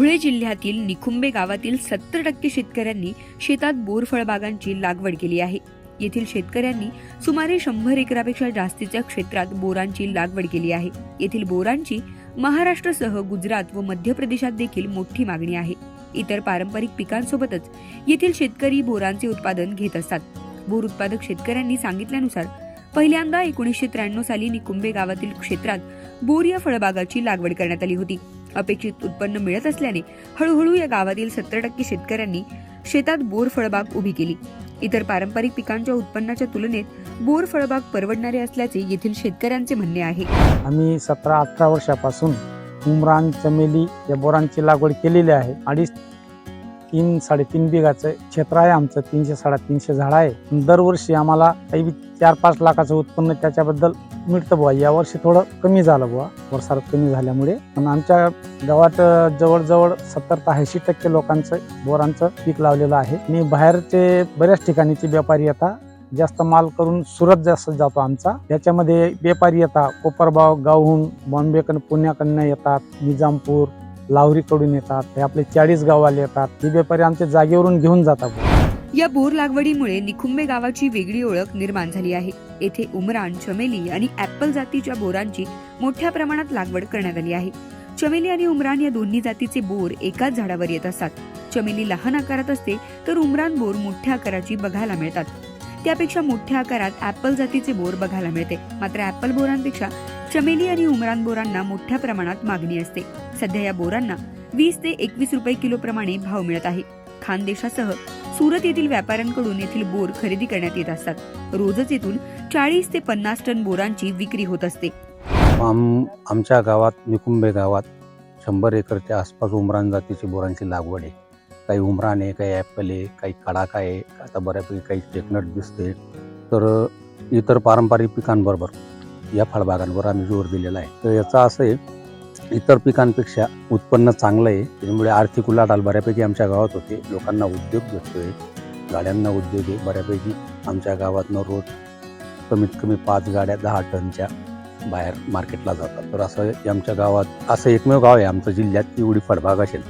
धुळे जिल्ह्यातील निखुंबे गावातील सत्तर टक्के शेतकऱ्यांनी शेतात बोरफळबागांची लागवड केली आहे. येथील शेतकऱ्यांनी सुमारे शंभर एकरापेक्षा जास्तीच्या क्षेत्रात बोरांची लागवड केली आहे. येथील बोरांची महाराष्ट्रसह गुजरात व मध्य प्रदेशात देखील मोठी मागणी आहे. इतर पारंपरिक पिकांसोबतच येथील शेतकरी बोरांचे उत्पादन घेत असतात. बोर उत्पादक शेतकऱ्यांनी सांगितल्यानुसार पहिल्यांदा एकोणीसशे त्र्याण्णव साली निकुंबे गावातील क्षेत्रात बोर या फळबागाची लागवड करण्यात आली होती. अपेक्षित उत्पन्न मिळत असल्याने हळूहळू या गावातील सत्तर टक्के शेतकऱ्यांनी शेतात बोर फळबाग उभी केली. इतर पारंपरिक पिकांच्या उत्पन्नाच्या तुलनेत बोर फळबाग परवडणारे असल्याचे येथील शेतकऱ्यांचे म्हणणे आहे. आम्ही सतरा अठरा वर्षापासून उमरान चमेली या बोरांची लागवड केलेली आहे. अडीच तीन साडेतीन बिघाचं क्षेत्र आहे आमचं. तीनशे साडेतीनशे झाड आहे. दरवर्षी आम्हाला काही चार पाच लाखाचं उत्पन्न त्याच्याबद्दल मिळतं बुवा. यावर्षी थोडं कमी झालं बुवा. वर्षात कमी झाल्यामुळे. पण आमच्या गावात जवळजवळ सत्तर ते ऐंशी टक्के लोकांचं बोरांचं पीक लावलेलं आहे. आणि बाहेरचे बऱ्याच ठिकाणीचे व्यापारी येतात जास्त माल करून सुरत जास्त जातो आमचा. याच्यामध्ये व्यापारी येतात कोपरबाव गावहून बॉम्बेकडून पुण्याकडनं येतात. निजामपूर लावरीकडून येतात हे आपले चाळीस गाववाले येतात हे व्यापारी आमच्या जागेवरून घेऊन जातात. या बोर लागवडीमुळे निखुंबे गावाची वेगळी ओळख निर्माण झाली आहे. येथे उमरान चमेली आणि ऍपल जातीच्या बोरांची मोठ्या प्रमाणात लागवड करण्यात आली आहे. चमेली आणि उमरान या दोन्ही जातीचे बोर एकाच झाडावर येत असतात. चमेली लहान आकारात असते तर उमरान बोर मोठ्या आकाराची बघायला मिळतात. त्यापेक्षा मोठ्या आकारात ऍपल जातीचे बोर बघायला मिळते. मात्र ऍपल बोरांपेक्षा चमेली आणि उमरान बोरांना मोठ्या प्रमाणात मागणी असते. सध्या या बोरांना वीस ते एकवीस रुपये किलो प्रमाणे भाव मिळत आहे. खानदेशासह सुरत येथील व्यापाऱ्यांकडून येथील बोर खरेदी करण्यात येत असतात. रोजच येथून चाळीस ते पन्नास टन बोरांची विक्री होत असते. आम आमच्या गावात निकुंबे गावात शंभर एकरच्या आसपास उमरान जातीची बोरांची लागवड आहे. काही उमरान आहे काही ॲपल आहे काही कडाका आहे आता बऱ्यापैकी काही चेकनट दिसते. तर इतर पारंपरिक पिकांबरोबर या फळबागांवर आम्ही जोर दिलेला आहे. तर याचा असं आहे इतर पिकांपेक्षा उत्पन्न चांगलं आहे. त्याच्यामुळे आर्थिक उलाढाल बऱ्यापैकी आमच्या गावात होते. लोकांना उद्योग भेटतोय. गाड्यांना उद्योग आहे बऱ्यापैकी. आमच्या गावातनं रोज कमीत कमी पाच गाड्या दहा टनच्या बाहेर मार्केटला जातात. तर असं आमच्या गावात असं एकमेव गाव आहे आमचं जिल्ह्यात. की एवढी फळबाग असेल.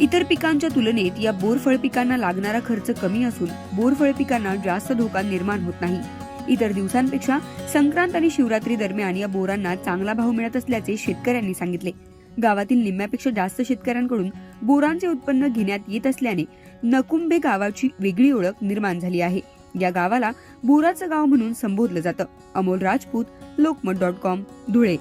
इतर पिकांच्या तुलनेत या बोरफळ पिकांना लागणारा खर्च कमी असून बोरफळ पिकांना जास्त धोका निर्माण होत नाही. इतर दिवसांपेक्षा संक्रांत आणि शिवरात्री दरम्यान या बोरांना चांगला भाव मिळत असल्याचे शेतकऱ्यांनी सांगितले. गावातील निम्म्यापेक्षा जास्त शेतकऱ्यांकडून बोरांचे उत्पन्न घेण्यात येत असल्याने नकुंबे गावाची वेगळी ओळख निर्माण झाली आहे. या गावाला बोराचं गाव म्हणून संबोधलं जातं. Amol Rajput Lokmat dot com Dhule.